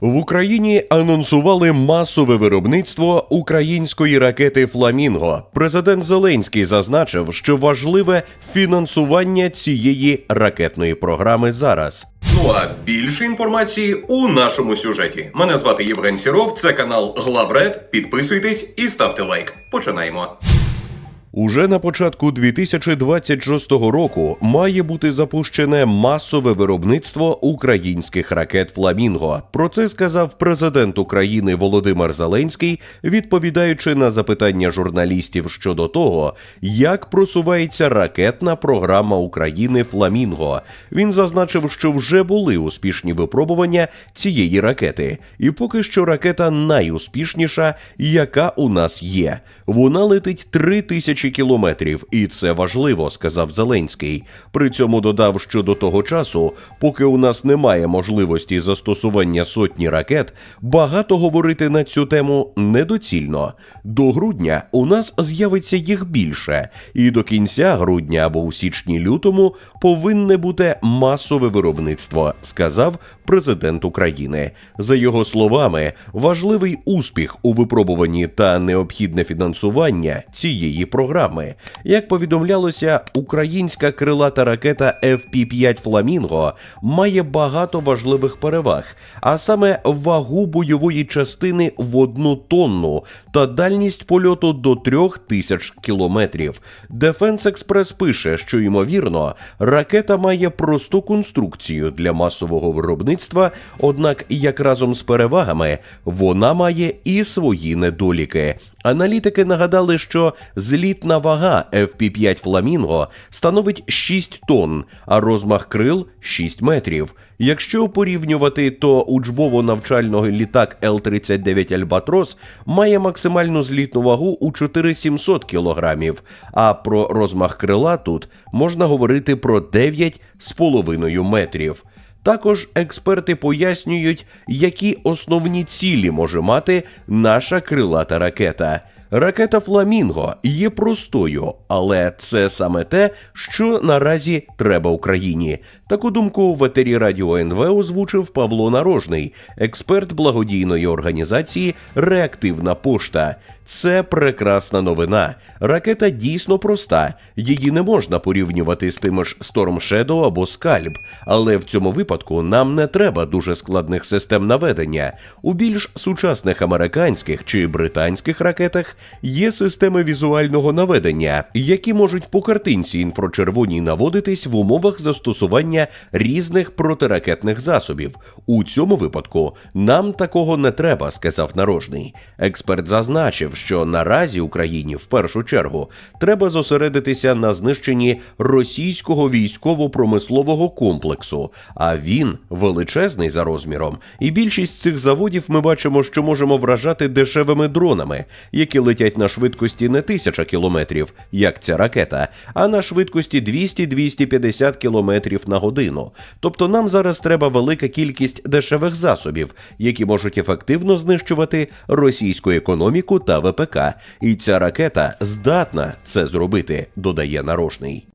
В Україні анонсували масове виробництво української ракети Фламінго. Президент Зеленський зазначив, що важливе фінансування цієї ракетної програми зараз. Ну а більше інформації у нашому сюжеті. Мене звати Євген Сіров. Це канал Главред. Підписуйтесь і ставте лайк. Починаємо. Уже на початку 2026 року має бути запущене масове виробництво українських ракет Фламінго. Про це сказав президент України Володимир Зеленський, відповідаючи на запитання журналістів щодо того, як просувається ракетна програма України Фламінго. Він зазначив, що вже були успішні випробування цієї ракети, і поки що ракета найуспішніша, яка у нас є. Вона летить 3 тисячі кілометрів, і це важливо, сказав Зеленський. При цьому додав, що до того часу, поки у нас немає можливості застосування сотні ракет, багато говорити на цю тему недоцільно. До грудня у нас з'явиться їх більше, і до кінця грудня або у січні-лютому повинне бути масове виробництво, сказав президент України. За його словами, важливий успіх у випробуванні та необхідне фінансування цієї програми. Як повідомлялося, українська крилата ракета FP-5 Фламінго має багато важливих переваг, а саме вагу бойової частини в одну тонну та дальність польоту до трьох тисяч кілометрів. Defense Express пише, що ймовірно, ракета має просту конструкцію для масового виробництва, однак, як разом з перевагами, вона має і свої недоліки. Аналітики нагадали, що злітна вага FP-5 Фламінго становить 6 тонн, а розмах крил 6 метрів. Якщо порівнювати, то учбово-навчальний літак Л-39 Альбатрос має максимальну злітну вагу у 4700 кілограмів, а про розмах крила тут можна говорити про 9,5 метрів. Також експерти пояснюють, які основні цілі може мати наша крилата ракета. Ракета Фламінго є простою, але це саме те, що наразі треба Україні. Таку думку в етері Радіо НВ озвучив Павло Нарожний, експерт благодійної організації Реактивна пошта. Це прекрасна новина. Ракета дійсно проста. Її не можна порівнювати з тими ж Storm Shadow або Скальп. Але в цьому випадку нам не треба дуже складних систем наведення. У більш сучасних американських чи британських ракетах є системи візуального наведення, які можуть по картинці інфрачервоній наводитись в умовах застосування різних протиракетних засобів. У цьому випадку нам такого не треба, сказав нарожний. Експерт зазначив, що наразі Україні в першу чергу треба зосередитися на знищенні російського військово-промислового комплексу, а він величезний за розміром. І більшість цих заводів ми бачимо, що можемо вражати дешевими дронами, які летять на швидкості не тисяча кілометрів, як ця ракета, а на швидкості 200-250 кілометрів на годину. Тобто нам зараз треба велика кількість дешевих засобів, які можуть ефективно знищувати російську економіку та ВПК. І ця ракета здатна це зробити, додає нарожний.